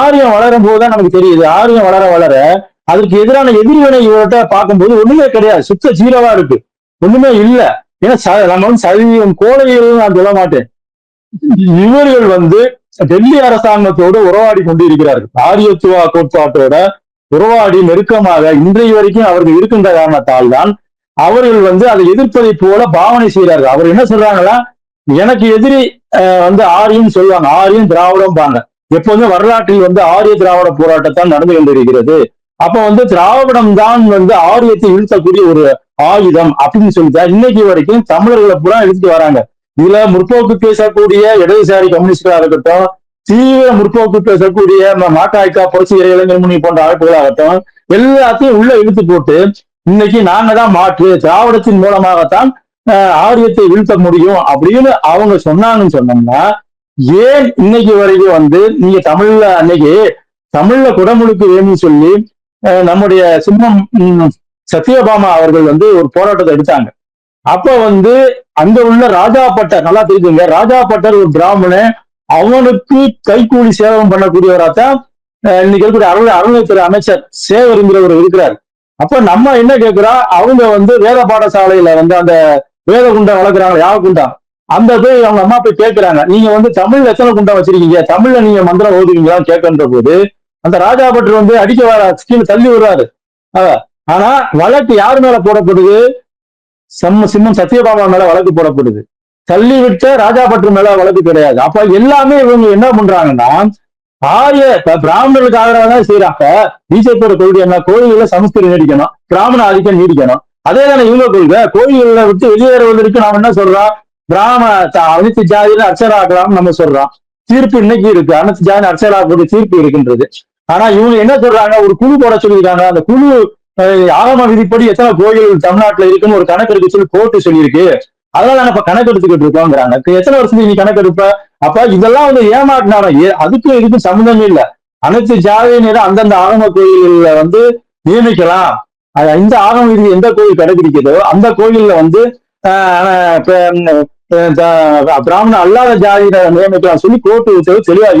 ஆரியம் வளரும் போதுதான் நமக்கு தெரியுது. ஆரியம் வளர வளர அதற்கு எதிரான எதிர்வினை இவர்கிட்ட பார்க்கும்போது ஒண்ணுமே கிடையாது. சுத்த ஜீரோவா இருக்கு. ஒண்ணுமே இல்லை. ஏன்னா நம்ம வந்து சதியும் கோழைகள் நான் சொல்ல மாட்டேன். இவர்கள் வந்து டெல்லி அரசாங்கத்தோடு உறவாடி கொண்டு இருக்கிறார்கள் ஆரியத்துவ கோட்பாட்டோட உறவாடி நெருக்கமாக இன்றைய வரைக்கும் அவர்கள் இருக்கின்ற காரணத்தால் தான் அவர்கள் வந்து அதை எதிர்ப்பதை போல பாவனை செய்கிறார்கள். அவர் என்ன சொல்றாங்களா எனக்கு எதிரி வந்து ஆரியம் சொல்லுவாங்க. ஆரியம் திராவிடம் பாங்க எப்போதுமே வரலாற்றில் வந்து ஆரிய திராவிட போராட்டத்தான் நடந்து கொண்டிருக்கிறது. அப்ப வந்து திராவிடம் தான் வந்து ஆரியத்தை வீழ்த்தக்கூடிய ஒரு ஆயுதம் அப்படின்னு சொல்லிதான் இன்னைக்கு வரைக்கும் தமிழர்களை பூரா எடுத்துட்டு வராங்க. இதுல முற்போக்கு பேசக்கூடிய இடதுசாரி கம்யூனிஸ்டா இருக்கட்டும் தீவிர முற்போக்கு பேசக்கூடிய மாட்டாய்க்கா மாக்காய்க்கா புரட்சி இளைஞர் முனி போன்ற அமைப்புகளாகட்டும் எல்லாத்தையும் உள்ள இழுத்து போட்டு இன்னைக்கு நாங்க தான் மாற்று திராவிடத்தின் மூலமாகத்தான் ஆரியத்தை வீழ்த்த முடியும் அப்படின்னு அவங்க சொன்னாங்கன்னு சொன்னோம்னா ஏன் இன்னைக்கு வரைக்கும் வந்து நீங்க தமிழ்ல அன்னைக்கு தமிழ்ல குடமுழுக்கு வேணும்னு சொல்லி நம்முடைய சிம்மம் சத்யபாமா அவர்கள் வந்து ஒரு போராட்டத்தை எடுத்தாங்க. அப்ப வந்து அங்க உள்ள ராஜா பட்டர் நல்லா தெரிஞ்சுங்க. ராஜா பட்டர் ஒரு பிராமணன். அவனுக்கு கைக்கூலி சேவகம் பண்ணக்கூடியவராத்தான் இன்னைக்கு இருக்கக்கூடிய அருள் அறநிலைத்துறை அமைச்சர் சேவருங்கிறவர் இருக்கிறார். அப்ப நம்ம என்ன கேட்கிறோம் அவங்க வந்து வேத பாடசாலையில வந்து அந்த வேத குண்டம் வளர்க்குறாங்க யாக குண்டம் அந்த போய் அவங்க அம்மா போய் கேட்கிறாங்க நீங்க வந்து தமிழ்ல எத்தனை குண்டா வச்சிருக்கீங்க. தமிழ்ல நீங்க மந்திரம் ஓதுவீங்களான்னு கேட்கன்ற போது அந்த ராஜா பட்டர் வந்து அடிக்க வர கீழே தள்ளி விடுறாரு. ஆனா வழக்கு யார் மேல போடப்படுது? செம்ம சிம்மம் சத்யபாமா மேல வழக்கு போடப்படுது. தள்ளி விட்ட ராஜா பட்டர் மேல வழக்கு கிடையாது. அப்ப எல்லாமே இவங்க என்ன பண்றாங்கன்னா ஆரிய பிராமணர்களுக்கு ஆதரவாக தான் செய்யறாங்க பிஜேபியோட கொள்கை என்ன? கோயில்களை சமஸ்கிருதம் நீடிக்கணும். பிராமண ஆதிக்கம் நீடிக்கணும். அதே தானே இவங்க கொள்கை. கோயில்களை விட்டு வெளியேற வந்திருக்கு. நாம என்ன சொல்றோம்? பிராம அனைத்து ஜாதியில அர்ச்சராக்கலாம்னு நம்ம சொல்றோம். தீர்ப்பு இன்னைக்கு இருக்கு. அனைத்து ஜாதி அர்ச்சராக்கூடிய தீர்ப்பு இருக்கின்றது. ஆனா இவங்க என்ன சொல்றாங்க? ஒரு குழு போட சொல்லியிருக்காங்க. அந்த குழு ஆகம விதிப்படி எத்தனை கோயில் தமிழ்நாட்டுல இருக்குன்னு ஒரு கணக்கு எடுக்க சொல்லி கோர்ட்டு சொல்லியிருக்கு. அதெல்லாம் நாங்க இப்ப கணக்கு எடுத்துக்கிட்டு இருக்கோங்கிறாங்க. எத்தனை வருஷத்துக்கு நீ கணக்கு எடுப்ப? அப்ப இதெல்லாம் வந்து ஏமாற்றினாங்க. ஏ- அதுக்கும் இதுக்கும் சம்மந்தமே இல்ல. அனைத்து ஜாதியினரும் அந்தந்த ஆகம கோயில்ல வந்து நியமிக்கலாம். இந்த ஆகம விதி எந்த கோயில் கடைபிடிக்கிறதோ அந்த கோயில்ல வந்து ஆஹ், பிராமண அல்லாத ஜாதியில நியமிக்கலாம் சொல்லி கோர்ட்டு உத்தரவு தெளிவா